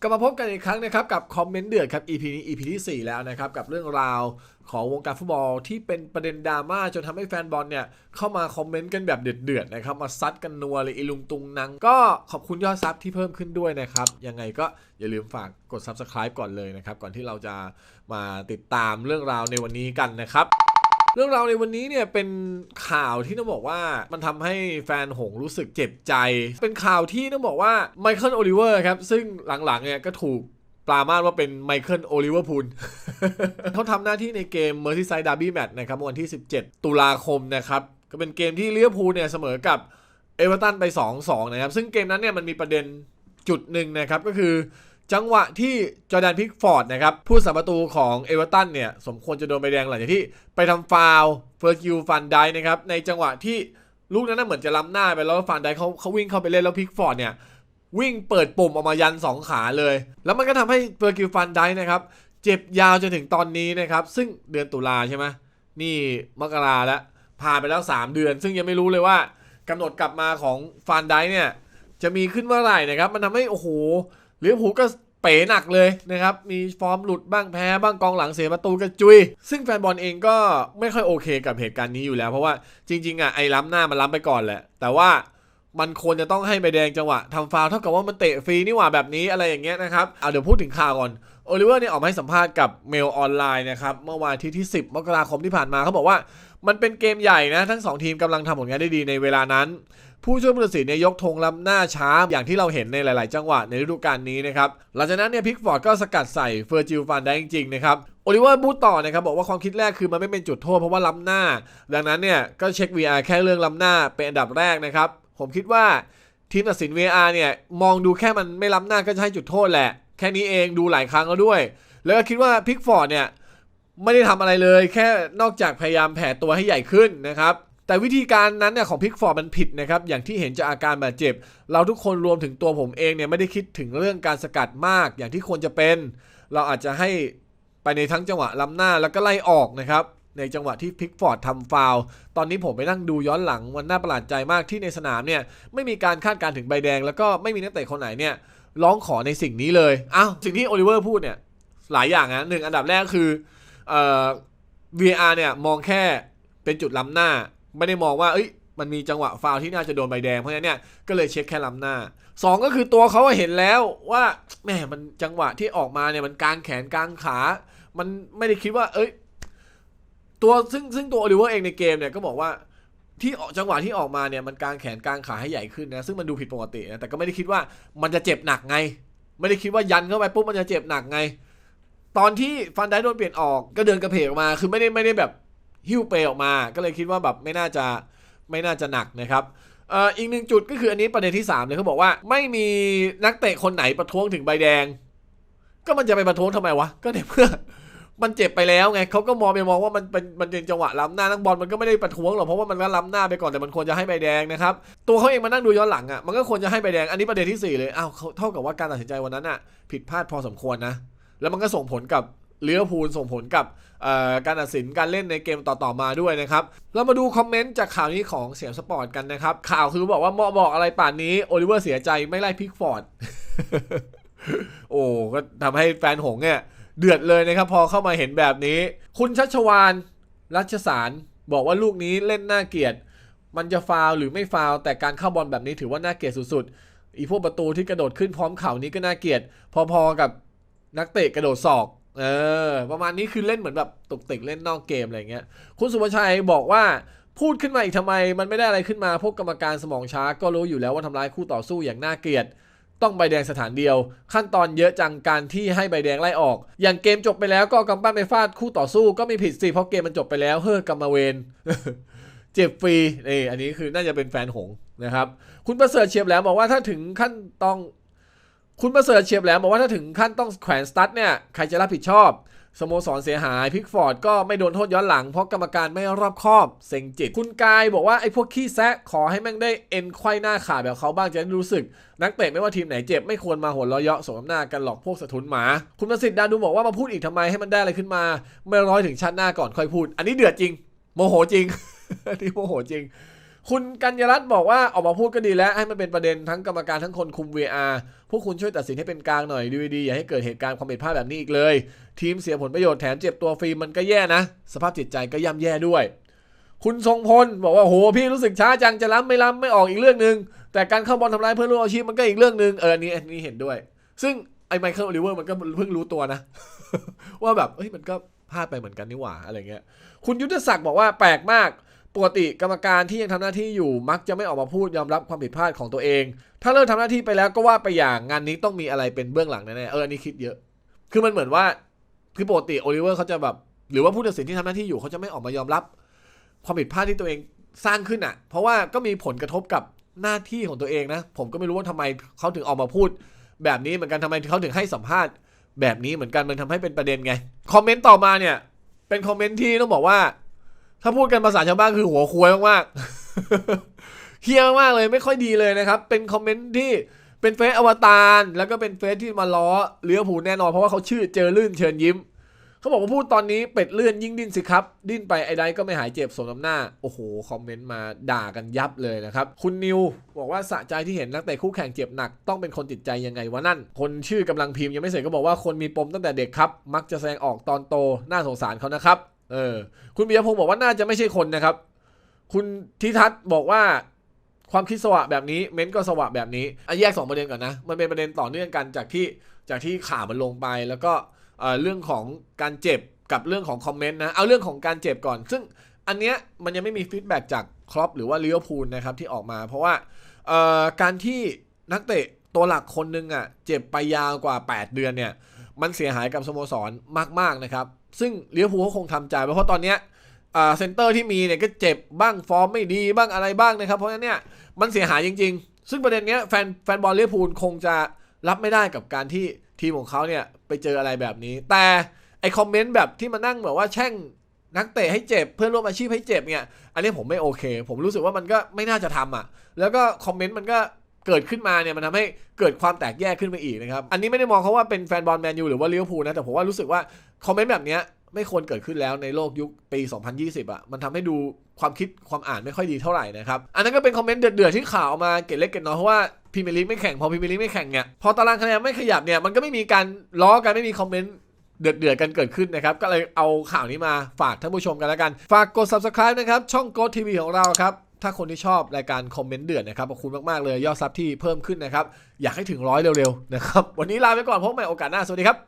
กลับมาพบกันอีกครั้งนะครับกับคอมเมนต์เดือดครับ EP นี้ EP ที่ 4 แล้วนะครับกับเรื่องราวของวงการฟุตบอลที่เป็นประเด็นดราม่าจนทำให้แฟนบอลเนี่ยเข้ามาคอมเมนต์กันแบบเดือดๆนะครับมาซัดกันนัวเลยอีลุงตุงนัง ก็ขอบคุณยอดซับที่เพิ่มขึ้นด้วยนะครับยังไงก็อย่าลืมฝากกด Subscribe ก่อนเลยนะครับก่อนที่เราจะมาติดตามเรื่องราวในวันนี้กันนะครับ เรื่องราวในวันนี้เนี่ยเป็นข่าวที่ต้องบอกว่ามันทำให้แฟนหงรู้สึกเจ็บใจ เป็นข่าวที่ต้องบอกว่าไมเคิลโอลิเวอร์ครับ ซึ่งหลังๆเนี่ยก็ถูกปรามาสว่าเป็นไมเคิลโอลิเวอร์พูลเขาทำหน้าที่ในเกม Merseyside Derby Match นะครับวันที่ 17 ตุลาคมนะครับ ก็เป็นเกมที่ลิเวอร์พูลเนี่ยเสมอกับเอเวอร์ตันไป 2-2 นะครับ ซึ่งเกมนั้นเนี่ยมันมีประเด็นจุดหนึ่งนะครับ ก็คือ จังหวะที่จอแดนพิกฟอร์ดนะครับผู้สาประตูของเอเวอร์ตันเนี่ยสมควรจะโดนใบแดงหลังจากที่ไปทำฟาวเฟอร์กิวฟันไดนะครับในจังหวะที่ลูกนั้นนะเหมือนจะล้ำหน้าไปแล้วฟันไดเขาเขาวิ่งเข้าไปเล่นแล้วพิกฟอร์ดเนี่ยวิ่งเปิดปุ่มออกมายัน 2 ขาเลย แล้วมันก็ทำให้เฟอร์กิวฟันไดนะครับเจ็บยาวจนถึงตอนนี้นะครับซึ่งเดือนตุลาใช่ไหมนี่มกราแล้วผ่านไปแล้ว 3 เดือน ซึ่งยังไม่รู้เลยว่ากำหนดกลับมาของฟันไดเนี่ยจะมีขึ้นเมื่อไหร่นะครับมันทำให้โอ้โหลิเวอร์พูลก็เป๋หนักเลยนะครับ มีฟอร์มหลุดบ้างแพ้บ้างกองหลังเสียประตูกระจุย ซึ่งแฟนบอลเองก็ไม่ค่อยโอเคกับเหตุการณ์นี้อยู่แล้ว เพราะว่าจริงๆอะไอ้ล้ำหน้ามันล้ำไปก่อนแหละ แต่ว่า มันควรจะต้องให้ใบแดงจังหวะทำฟาวล์เท่ากับว่ามันเตะฟรีนี่หว่าแบบนี้อะไรอย่างเงี้ยนะครับเอาเดี๋ยวพูดถึงข่าวก่อนโอลิเวอร์เนี่ยออกมาให้สัมภาษณ์กับเมลออนไลน์นะครับเมื่อวันอาที่ที่ 10 มกราคมที่ผ่านมาเขาบอกว่ามันเป็นเกมใหญ่นะ ทั้งสองทีมกำลังทำผลงานได้ดีในเวลานั้น ผู้ช่วยผู้ตัดสินเนี่ยยกธงล้ำหน้าช้าอย่างที่เราเห็นในหลาย ๆ จังหวะในฤดูกาลนี้นะครับหลังจากนั้นเนี่ยพิกฟอร์ดก็สกัดใส่เฟอร์จิลฟันได้จริง ๆ นะครับโอลิเวอร์พูดต่อนะครับบอกว่าความคิดแรกคือมันไม่เป็นจุดโทษเพราะว่าล้ำหน้า ดังนั้นเนี่ยก็เช็ค VR แค่เรื่องล้ำหน้าเป็นอันดับแรกนะครับ ผมคิดว่าทีมตัดสิน VR เนี่ย มองดูแค่มันไม่ล้ำหน้าก็จะให้จุดโทษแหละ แค่นี้เองดูหลายครั้งแล้วด้วย แล้วก็คิดว่าพิกฟอร์ดเนี่ย ไม่ได้ทำอะไรเลย แค่นอกจากพยายามแผ่ตัวให้ใหญ่ขึ้นนะครับแต่วิธีการนั้นเนี่ยของพิกฟอร์ดมันผิดนะครับ อย่างที่เห็นจากอาการบาดเจ็บ เราทุกคนรวมถึงตัวผมเองเนี่ยไม่ได้คิดถึงเรื่องการสกัดมากอย่างที่ควรจะเป็น เราอาจจะให้ไปในทั้งจังหวะล้ำหน้าแล้วก็ไล่ออกนะครับ ในจังหวะที่พิกฟอร์ดทำฟาวตอนนี้ผมไปนั่งดูย้อนหลังวันน่าประหลาดใจมากที่ในสนามเนี่ยไม่มีการคาดการถึงใบแดง แล้วก็ไม่มีนักเตะคนไหนเนี่ยร้องขอในสิ่งนี้เลยอ้าวสิ่งที่โอลิเวอร์พูดเนี่ยหลายอย่างนะหนึ่งอันดับแรกคือเอ่อ VR เนี่ยมองแค่เป็นจุดล้ำหน้า ไม่ได้มองว่าเอ้ยมันมีจังหวะฟาวที่น่าจะโดนใบแดงเพราะฉะนั้นเนี่ยก็เลยเช็คแค่ล้ำหน้าสองก็คือตัวเขาเห็นแล้วว่าแหมมันจังหวะที่ออกมาเนี่ยมันกางแขนกางขา มันไม่ได้คิดว่า เอ้ย ตัวซึ่งซึ่งตัวโอลิเวอร์เองในเกมเนี่ยก็บอกว่าที่ออกจังหวะที่ออกมาเนี่ยมันกางแขนกางขาให้ใหญ่ขึ้นนะซึ่งมันดูผิดปกตินะแต่ก็ไม่ได้คิดว่ามันจะเจ็บหนักไง ไม่ได้คิดว่ายันเข้าไปปุ๊บมันจะเจ็บหนักไง ตอนที่ฟันไดโดนเปลี่ยนออกก็เดินกระเพกออกมาคือไม่ได้ไม่ได้แบบหิ้วเปออกมา ก็เลยคิดว่าแบบไม่น่าจะไม่น่าจะหนักนะครับอ,อ,อีกหนึ่งจุดก็คืออันนี้ประเด็นที่3เลยเขาบอกว่าไม่มีนักเตะคนไหนประท้วงถึงใบแดง ก็มันจะไปประท้วงทำไมวะก็ในเพื่อ มันเจ็บไปแล้วไงเขาก็มองไปมองว่ามันเป็นมันเป็นจังหวะล้ำหน้านักบอลมันก็ไม่ได้ประท้วงหรอกเพราะว่ามันก็ล้ำหน้าไปก่อนแต่มันควรจะให้ใบแดงนะครับตัวเขาเองมานั่งดูย้อนหลังอะมันก็ควรจะให้ใบแดงอันนี้ประเด็นที่สี่เลยอ้าวเท่ากับว่าการตัดสินใจวันนั้นอะผิดพลาดพอสมควรนะ แล้วมันก็ส่งผลกับเลี้ยวพูลส่งผลกับการตัดสินการเล่นในเกมต่อๆมาด้วยนะครับ เรามาดูคอมเมนต์จากข่าวนี้ของเสียงสปอร์ตกันนะครับ ข่าวคือบอกว่าเหมาะบอกอะไรป่านนี้โอลิเวอร์เสียใจไม่ไล่พิกฟอร์ดโอ้ก็ทำให้แฟนหงเนี่ย เดือดเลยนะครับพอเข้ามาเห็นแบบนี้ คุณชัชวานรัชสารบอกว่าลูกนี้เล่นน่าเกลียดมันจะฟาวหรือไม่ฟาวแต่การเข้าบอลแบบนี้ถือว่าน่าเกลียดสุดๆอีพวกประตูที่กระโดดขึ้นพร้อมเข่านี้ก็น่าเกลียดพอๆกับนักเตะกระโดดศอกเออประมาณนี้คือเล่นเหมือนแบบตกติกเล่นนอกเกมอะไรเงี้ยคุณสุภชัยบอกว่าพูดขึ้นมาอีกทำไม มันไม่ได้อะไรขึ้นมาพวกกรรมการสมองช้าก็รู้อยู่แล้วว่าทำร้ายคู่ต่อสู้อย่างน่าเกลียด ต้องใบแดงสถานเดียว ขั้นตอนเยอะจังการที่ให้ใบแดงไล่ออก อย่างเกมจบไปแล้วก็กำปั้นไปฟาดคู่ต่อสู้ก็ไม่ผิดสิเพราะเกมมันจบไปแล้วเฮ้อกรรมเวรเจ็บฟรีนี่อันนี้คือน่าจะเป็นแฟนหงนะครับ คุณประเสริฐเฉียบแหลมบอกว่าถ้าถึงขั้นต้อง คุณประเสริฐเฉียบแหลมบอกว่าถ้าถึงขั้นต้องแขวนสตั๊ดเนี่ยใครจะรับผิดชอบ สโมสรเสียหายพิกฟอร์ดก็ไม่โดนโทษย้อนหลังเพราะกรรมการไม่รอบคอบ เซ็งจิต คุณกายบอกว่าไอ้พวกขี้แซะขอให้แม่งได้เอ็นไขว้หน้าขาดแบบเขาบ้างจะได้รู้สึก นักเตะไม่ว่าทีมไหนเจ็บไม่ควรมาหัวเราะเยาะสมน้ำหน้ากันหรอกพวกสะทุนหมา คุณประสิทธิ์ดาดูบอกว่ามาพูดอีกทำไมให้มันได้อะไรขึ้นมา ไม่ร้อยถึงชั้นหน้าก่อนค่อยพูด อันนี้เดือดจริง โมโหจริงอันนี้โมโหจริง คุณกัญญรัตน์บอกว่าออกมาพูดก็ดีแล้ว ให้มันเป็นประเด็นทั้งกรรมการทั้งคนคุม VR พวกคุณช่วยตัดสินให้เป็นกลางหน่อยดูดีอย่าให้เกิดเหตุการณ์ความผิดพลาดแบบนี้อีกเลย ทีมเสียผลประโยชน์แถมเจ็บตัวฟรีมันก็แย่นะ สภาพจิตใจก็ย่ำแย่ด้วย คุณทรงพลบอกว่าโหพี่รู้สึกช้าจังจะล้ำไม่ล้ำไม่ออกอีกเรื่องหนึ่งแต่การเข้าบอลทำร้ายเพื่อนร่วมอาชีพมันก็อีกเรื่องหนึ่งเอออันนี้อันนี้เห็นด้วย ซึ่งไอ้ไมเคิลโอลิเวอร์มันก็เพิ่งรู้ตัวนะ ว่าแบบเอ้ยมันก็พลาดไปเหมือนกันนี่หว่าอะไรเงี้ย คุณยุทธศักดิ์บอกว่าแปลกมาก ปกติกรรมการที่ยังทำหน้าที่อยู่มักจะไม่ออกมาพูดยอมรับความผิดพลาดของตัวเอง ถ้าเลิกทำหน้าที่ไปแล้วก็ว่าไปอย่างงานนี้ต้องมีอะไรเป็นเบื้องหลังแน่ๆเอออันนี้คิดเยอะ คือมันเหมือนว่าคือปกติโอลิเวอร์เขาจะแบบหรือว่าผู้ตัดสินที่ทำหน้าที่อยู่เขาจะไม่ออกมายอมรับ ความผิดพลาดที่ตัวเองสร้างขึ้นอะ เพราะว่าก็มีผลกระทบกับหน้าที่ของตัวเองนะ ผมก็ไม่รู้ว่าทำไมเขาถึงออกมาพูด แบบนี้เหมือนกันทำไมเขาถึงให้สัมภาษณ์ แบบนี้เหมือนกันมันทำให้เป็นประเด็นไงคอมเมนต์ต่อมาเนี่ยเป็นคอมเมนต์ที่ต้องบอกว่า ถ้าพูดกันภาษาชาวบ้านคือหัวควยมากๆเฮี้ยมากเลยไม่ค่อยดีเลยนะครับ เป็นคอมเมนต์ที่เป็นเฟซอวตารแล้วก็เป็นเฟซที่มาล้อเลี้ยวผูแน่นอนเพราะว่าเขาชื่อเจอลื่นเชิญยิ้มเขาบอกว่าพูดตอนนี้เป็ดเลื่อนยิ่งดิ้นสิครับ ดิ้นไปไอ้ใดก็ไม่หายเจ็บสมน้ำหน้า โอ้โห คอมเมนต์มาด่ากันยับเลยนะครับ คุณนิวบอกว่าสะใจที่เห็นนักเตะคู่แข่งเจ็บหนัก ต้องเป็นคนจิตใจยังไงวะนั่น คนชื่อกำลังพิมพ์ยังไม่เสร็จก็บอกว่าคนมีปมตั้งแต่เด็กครับ มักจะแสดงออกตอนโตน่าสงสารเขานะครับ เออ คุณปิยพงศ์บอกว่าน่าจะไม่ใช่คนนะครับ คุณทิทัศน์บอกว่าความคิดสวะแบบนี้ เม้นก็สวะแบบนี้อะแยกสองประเด็นก่อนนะ มันเป็นประเด็นต่อเนื่องกันจากที่จากที่ข่าวมันลงไปแล้วก็เอ่อเรื่องของการเจ็บกับเรื่องของคอมเมนต์นะ เอาเรื่องของการเจ็บก่อน ซึ่งอันเนี้ยมันยังไม่มีฟีดแบ็กจากครอปหรือว่าเลิเวพูลนะครับที่ออกมา เพราะว่าเอ่อการที่นักเตะตัวหลักคนหนึงอะเจ็บไปยาวกว่า 8 เดือนเนี่ยมันเสียหายกับสโมสรมากๆนะครับ ซึ่งลิเวอร์พูเขาคงทำใจเพราะตอนเนี้ยอ่าเซนเตอร์ที่มีเนี่ยก็เจ็บบ้างฟอร์มไม่ดีบ้างอะไรบ้างนะครับ เพราะฉะนั้นเนี่ยมันเสียหายจริง ๆ ซึ่งประเด็นเนี้ยแฟนแฟนบอลลิเวอร์พูคงจะรับไม่ได้กับการที่ทีมของเขาเนี่ยไปเจออะไรแบบนี้ แต่ไอคอมเมนต์แบบที่มานั่งแบบว่าแช่งนักเตะให้เจ็บเพื่อนร่วมอาชีพให้เจ็บเนี่ย อันนี้ผมไม่โอเค ผมรู้สึกว่ามันก็ไม่น่าจะทำอะ แล้วก็คอมเมนต์มันก็ เกิดขึ้นมาเนี่ยมันทำให้เกิดความแตกแยกขึ้นไปอีกนะครับ อันนี้ไม่ได้มองเขาว่าเป็นแฟนบอลแมนยูหรือว่าลิเวอร์พูลนะ แต่ผมว่ารู้สึกว่าคอมเมนต์แบบเนี้ยไม่ควรเกิดขึ้นแล้วในโลกยุคปี 2020อะ มันทำให้ดูความคิดความอ่านไม่ค่อยดีเท่าไหร่นะครับ อันนั้นก็เป็นคอมเมนต์เดือดๆที่ข่าวออกมาเก็ตเล็กเก็ตน้อยเพราะว่าพรีเมียร์ลีกไม่แข่งพอพรีเมียร์ลีกไม่แข่งเนี่ยพอตารางคะแนนไม่ขยับเนี่ยมันก็ไม่มีการล้อกันไม่มีคอมเมนต์เดือดเดือดๆกันเกิดขึ้นนะครับ ก็เลยเอาข่าวนี้มาฝากท่านผู้ชมกันแล้วกัน ฝากกด subscribe นะครับ ช่อง Go TV ของเราครับ ถ้าคนที่ชอบรายการคอมเมนต์เดือดนะครับขอบคุณมากๆเลยยอดซับที่เพิ่มขึ้นนะครับ อยากให้ถึงร้อยเร็วๆนะครับ วันนี้ลาไปก่อนพบใหม่โอกาสหน้า สวัสดีครับ